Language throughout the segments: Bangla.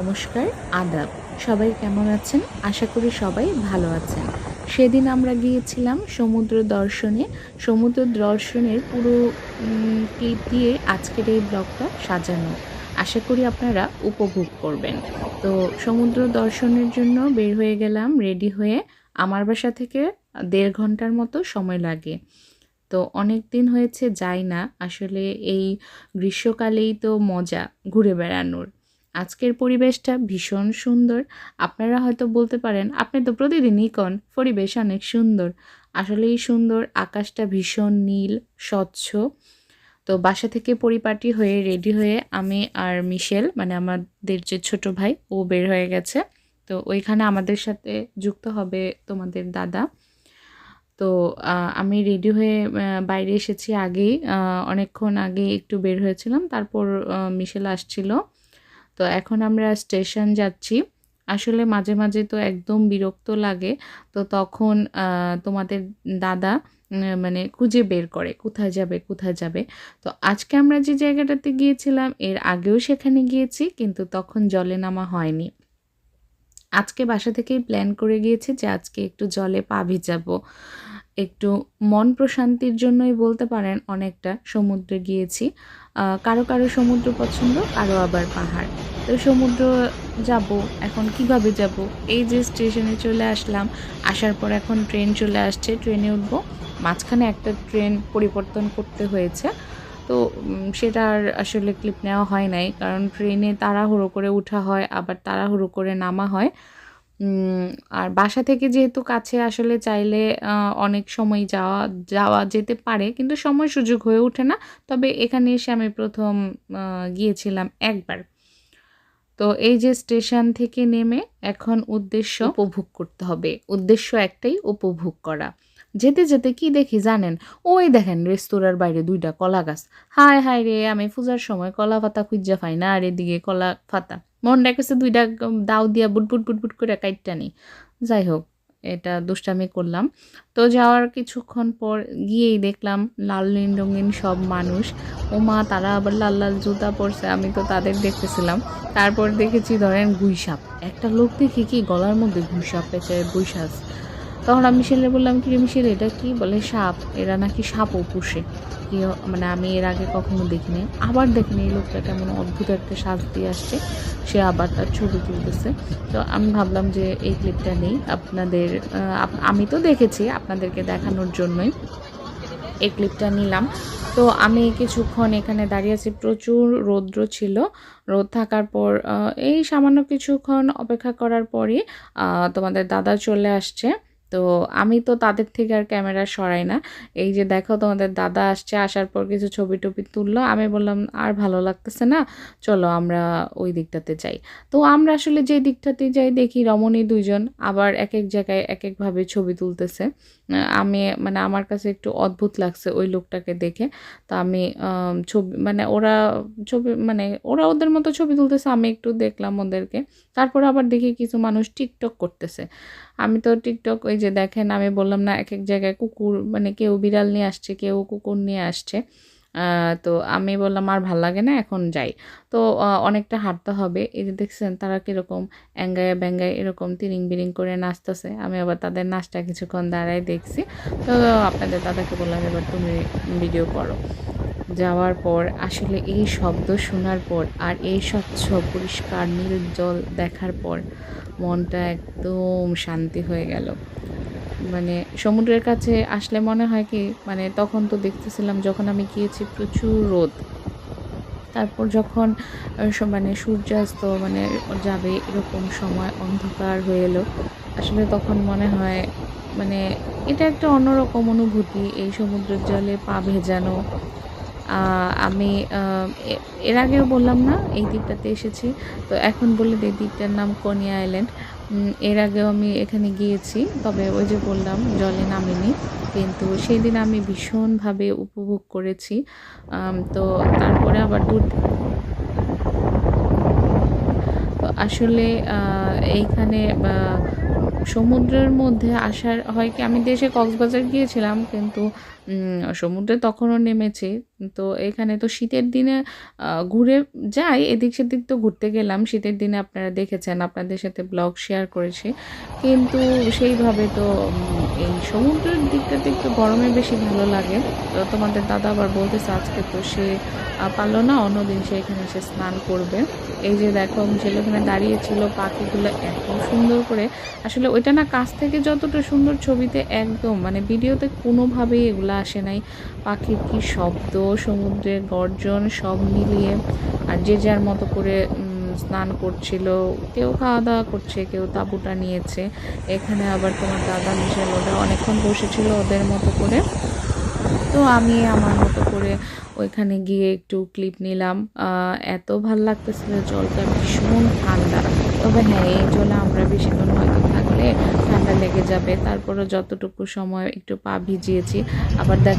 নমস্কার, আদাব। সবাই কেমন আছেন? আশা করি সবাই ভালো আছেন। সেদিন আমরা গিয়েছিলাম সমুদ্র দর্শনে। সমুদ্র দর্শনের পুরো ক্লিপ দিয়ে আজকের এই ব্লগটা সাজানো। আশা করি আপনারা উপভোগ করবেন। তো সমুদ্র দর্শনের জন্য বের হয়ে গেলাম, রেডি হয়ে। আমার বাসা থেকে দেড় ঘণ্টার মতো সময় লাগে। তো অনেক দিন হয়েছে, যাই না। আসলে এই গ্রীষ্মকালেই তো মজা ঘুরে বেড়ানোর। আজকের পরিবেশটা ভীষণ সুন্দর। আপনারা হয়তো বলতে পারেন, আপনি তো প্রতিদিনই কন? পরিবেশ অনেক সুন্দর। আসলেই সুন্দর, আকাশটা ভীষণ নীল, স্বচ্ছ। তো বাসা থেকে পরিপাটি হয়ে, রেডি হয়ে আমি আর মিশেল মানে আমাদের যে ছোট ভাই, ও বের হয়ে গেছে। তো ওইখানে আমাদের সাথে যুক্ত হবে তোমাদের দাদা। তো আমি রেডি হয়ে বাইরে এসেছি আগেই। অনেকক্ষণ আগে একটু বের হয়েছিলাম, তারপর মিশেল আসছিল। তো এখন আমরা স্টেশন যাচ্ছি। আসলে মাঝে মাঝে তো একদম বিরক্ত লাগে। তো তখন তোমাদের দাদা মানে খুঁজে বের করে কোথায় যাবে কোথায় যাবে। তো আজকে আমরা যে জায়গাটাতে গিয়েছিলাম, এর আগেও সেখানে গিয়েছি, কিন্তু তখন জলে নামা হয়নি। আজকে বাসা থেকেই প্ল্যান করে গিয়েছি যে আজকে একটু জলে পা ভিজাবো। একটু মন প্রশান্তির জন্যই বলতে পারেন, অনেকটা সমুদ্রে গিয়েছি। কারও কারও সমুদ্র পছন্দ, কারও আবার পাহাড়। তো সমুদ্র যাব, এখন কীভাবে যাব? এই যে স্টেশনে চলে আসলাম, আসার পর এখন ট্রেন চলে আসছে, ট্রেনে উঠবো। মাঝখানে একটা ট্রেন পরিবর্তন করতে হয়েছে। তো সেটার আসলে ক্লিপ নেওয়া হয় নাই, কারণ ট্রেনে তাড়াহুড়ো করে ওঠা হয়, আবার তাড়াহুড়ো করে নামা হয়। আর বাসা থেকে যেহেতু কাছে আসলে চাইলে অনেক সময় যাওয়া যাওয়া যেতে পারে কিন্তু সময় সুযোগ হয়ে ওঠে না। তবে এখানে এসে আমি প্রথম গিয়েছিলাম একবার। তো এই যে স্টেশন থেকে নেমে এখন উদ্দেশ্য উপভোগ করতে হবে। উদ্দেশ্য একটাই উপভোগ করা। যেতে যেতে কি দেখি জানেন? ওই দেখেন রেস্তোরাঁর বাইরে দুইটা কলা গাছ। হায় হায় রে, আমি পূজার সময় কলা পাতা খুঁজা পাই না, আর এদিকে কলা পাতা। মন ডাকেছে দুইটা দাও দিয়া বুট বুট বুট বুট করে কাইটটা নি। যাই হোক, এটা দুষ্টামি করলাম। তো যাওয়ার কিছুক্ষণ পর গিয়েই দেখলাম লাল, নীল, রঙিন সব মানুষ। ও মা তারা আবার লাল লাল জুতা পরছে, আমি তো তাদের দেখতেছিলাম। তারপর দেখেছি ধরেন গুইসাপ। একটা লোক দেখি কি গলার মধ্যে গুইসাপ পেঁচে বৈশাস তখন আমি মিশেলে বললাম কি মিশেল এটা কি বলে সাপ? এরা নাকি সাপও পুষে। মানে আমি এর আগে কখনো দেখিনি। আবার দেখিনি, এই লোকটা কেমন অদ্ভুত একটা সাজ দিয়ে আসছে। সে আবার তার ছবি তুলতেছে। তো আমি ভাবলাম যে এই ক্লিপটা নেই। আপনাদের আমি তো দেখেছি আপনাদেরকে দেখানোর জন্যই। এই ক্লিপটা নিলাম। তো আমি কিছুক্ষণ এখানে দাঁড়িয়ে আছি। প্রচুর রৌদ্র ছিল। রোদ থাকার পর এই সামান্য কিছুক্ষণ অপেক্ষা করার পরই তোমাদের দাদা চলে আসছে। তো আমি তো তাদের থেকে আর ক্যামেরা সরাই না। এই যে দেখো তোমাদের দাদা আসছে, আসার পর কিছু ছবি টবি তুললো। আমি বললাম, আর ভালো লাগতেছে না, চলো আমরা ওই দিকটাতে যাই। তো আমরা আসলে যে দিকটাতে যাই দেখি রমণী দুইজন আবার এক এক জায়গায় এক একভাবে ছবি তুলতেছে। আমি মানে আমার কাছে একটু অদ্ভুত লাগছে ওই লোকটাকে দেখে। তো আমি ছবি মানে ওরা ছবি মানে ওরা ওদের মতো ছবি তুলতেছে, আমি একটু দেখলাম ওদেরকে। তারপর আবার দেখি কিছু মানুষ টিকটক করতেছে। আমি তো টিকটক ওই যে দেখেন আমি বললাম না এক এক জায়গায় কুকুর মানে কেউ বিড়াল নিয়ে আসছে, কেউ কুকুর নিয়ে আসছে। তো আমি বললাম, আর ভালো লাগে না, এখন যাই। তো অনেকটা হাঁটতে হবে। এই যে দেখছেন, তারা কীরকম অ্যাঙ্গায় ব্যাঙ্গায় এরকম তিরিং বিরিং করে নাচতেছে। আমি আবার তাদের নাচটা কিছুক্ষণ দাঁড়ায় দেখছি। তো আপনাদের দাদাকে বললাম, এবার তুমি ভিডিও করো। যাওয়ার পর আসলে এই শব্দ শোনার পর আর এই স্বচ্ছ পরিষ্কার নীল জল দেখার পর মনটা একদম শান্তি হয়ে গেল। মানে সমুদ্রের কাছে আসলে মনে হয় কি মানে তখন তো দেখতেছিলাম যখন আমি গিয়েছি প্রচুর রোদ। তারপর যখন মানে সূর্যাস্ত মানে যাবে এরকম সময় অন্ধকার হয়ে এলো, আসলে তখন মনে হয় মানে এটা একটা অন্যরকম অনুভূতি, এই সমুদ্রের জলে পা ভেজানো। আমি এর আগেও বললাম না, এই দ্বীপটাতে এসেছি। তো এখন বলে দিই দ্বীপটার নাম কোনিয়া আইল্যান্ড। এর আগেও আমি এখানে গিয়েছি, তবে ওই যে বললাম, জলে নামিনি। কিন্তু সেই দিন আমি ভীষণভাবে উপভোগ করেছি। তো তারপরে আবার দূর আসলে এইখানে সমুদ্রের মধ্যে আসার, হয় কি, আমি দেশে কক্সবাজার গিয়েছিলাম, কিন্তু সমুদ্রে তখনও নেমেছি। তো এখানে তো শীতের দিনে ঘুরে যাই, এদিক সেদিক তো ঘুরতে গেলাম। শীতের দিনে আপনারা দেখেছেন, আপনাদের সাথে ব্লগ শেয়ার করেছি। কিন্তু সেইভাবে তো এই সমুদ্রের দিকটাতে একটু গরমে বেশি ভালো লাগে। তো তোমাদের দাদা আবার বলতেছে আজকে তো সে পারল না, অন্যদিন সে এখানে এসে স্নান করবে। এই যে দেখো ছেলেখানে দাঁড়িয়েছিল পাখিগুলো এত সুন্দর করে, আসলে ওইটা না কাছ থেকে যতটা সুন্দর ছবিতে একদম মানে ভিডিওতে কোনোভাবেই এগুলো আসে নাই। পাখির কি শব্দ সমুদ্রের গর্জন সব মিলিয়ে আর যে যার মতো করে স্নান করছিল, কেউ খাওয়া দাওয়া করছে, কেউ তাঁবুটা নিয়েছে। এখানে আবার তোমার দাদা মিশেল, ওরা অনেকক্ষণ বসেছিল ওদের মতো করে। তো আমি আমার মতো করে ওইখানে গিয়ে একটু ক্লিপ নিলাম। এত ভালো লাগতেছিল জলটা, ভীষণ ঠান্ডা। তবে হ্যাঁ এই জলে আমরা বেশিক্ষণ হয়তো থাকলে ঠান্ডা লেগে যাবে। তারপরে যতটুকু সময় একটু পা ভিজিয়েছি, আবার দেখ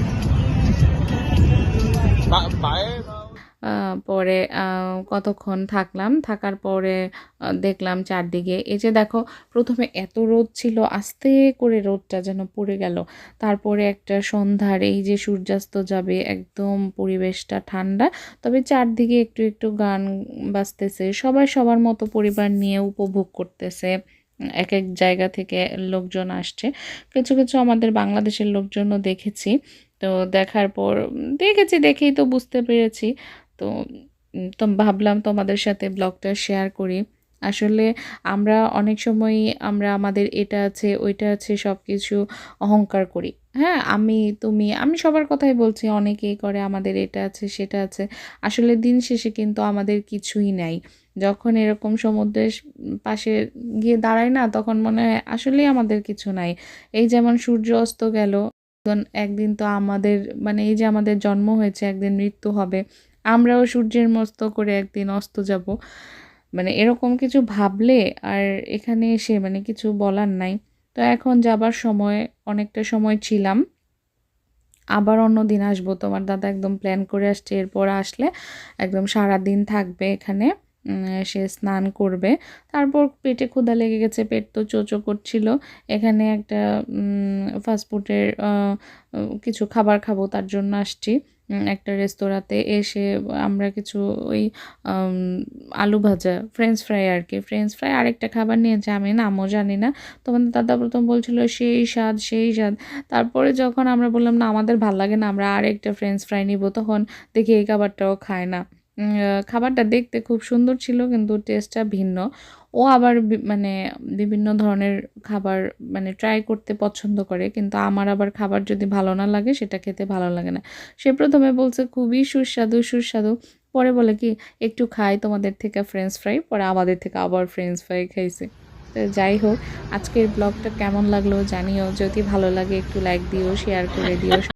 পরে কতক্ষণ থাকলাম? থাকার পরে দেখলাম চারদিকে। এই যে দেখো, প্রথমে এত রোদ ছিল, আস্তে করে রোদটা যেন পড়ে গেল। তারপরে একটা সন্ধ্যার, এই যে সূর্যাস্ত যাবে, একদম পরিবেশটা ঠান্ডা। তবে চারদিকে একটু একটু গান বাজতেছে। সবাই সবার মতো পরিবার নিয়ে উপভোগ করতেছে। এক এক জায়গা থেকে লোকজন আসছে। কিছু কিছু আমাদের বাংলাদেশের লোকজনও দেখেছি। তো দেখার পর দেখেছি, দেখেই তো বুঝতে পেরেছি। তো তো ভাবলাম তোমাদের সাথে ব্লগটা শেয়ার করি। আসলে আমরা অনেক সময় আমরা আমাদের এটা আছে, ওইটা আছে সব কিছু অহংকার করি। হ্যাঁ আমি, তুমি, আমি সবার কথাই বলছি, অনেকেই করে আমাদের এটা আছে, সেটা আছে। আসলে দিন শেষে কিন্তু আমাদের কিছুই নাই। যখন এরকম সমুদ্রের পাশে গিয়ে দাঁড়াই না, তখন মনে হয় আসলেই আমাদের কিছু নাই। এই যেমন সূর্য অস্ত গেল একদিন তো আমাদের মানে এই যে আমাদের জন্ম হয়েছে, একদিন মৃত্যু হবে, আমরাও সূর্যের মস্ত করে একদিন অস্ত যাব। মানে এরকম কিছু ভাবলে আর এখানে এসে মানে কিছু বলার নাই। তো এখন যাবার সময়, অনেকটা সময় ছিলাম। আবার অন্য দিন আসব। তোমার দাদা একদম প্ল্যান করে আসছে, এরপর আসলে একদম সারা দিন থাকবে এখানে। সে স্নান করবে। তারপর পেটে ক্ষুধা লেগে গেছে, পেট তো চোচো করছিল। এখানে একটা ফাস্টফুডের কিছু খাবার খাব, তার জন্য আসছি। একটা রেস্তোরাঁতে এসে আমরা কিছু ওই আলু ভাজা ফ্রেঞ্চ ফ্রাই আর কি ফ্রেঞ্চ ফ্রাই আরেকটা খাবার নিয়েছে, আমি নামও জানি না। তোমাদের দাদা প্রথম বলছিল, সেই স্বাদ সেই স্বাদ। তারপরে যখন আমরা বললাম, না, আমাদের ভালো লাগে না, আমরা আরেকটা ফ্রেঞ্চ ফ্রাই নিব, তখন দেখি এই খাবারটাও খায় না। খাবারটা দেখতে খুব সুন্দর ছিল, কিন্তু টেস্টটা ভিন্ন। ও আবার মানে বিভিন্ন ধরনের খাবার মানে ট্রাই করতে পছন্দ করে, কিন্তু আমার আবার খাবার যদি ভালো না লাগে, সেটা খেতে ভালো লাগে না। সে প্রথমে বলছে, খুবই সুস্বাদু সুস্বাদু। পরে বলে কি, একটু খাই, তোমাদের থেকে ফ্রেঞ্চ ফ্রাই পরে আমাদের থেকে আবার ফ্রেঞ্চ ফ্রাই খাইছে। যাই হোক, আজকের ব্লগটা কেমন লাগল জানিও। যদি ভালো লাগে, একটু লাইক দিও শেয়ার করে দিও।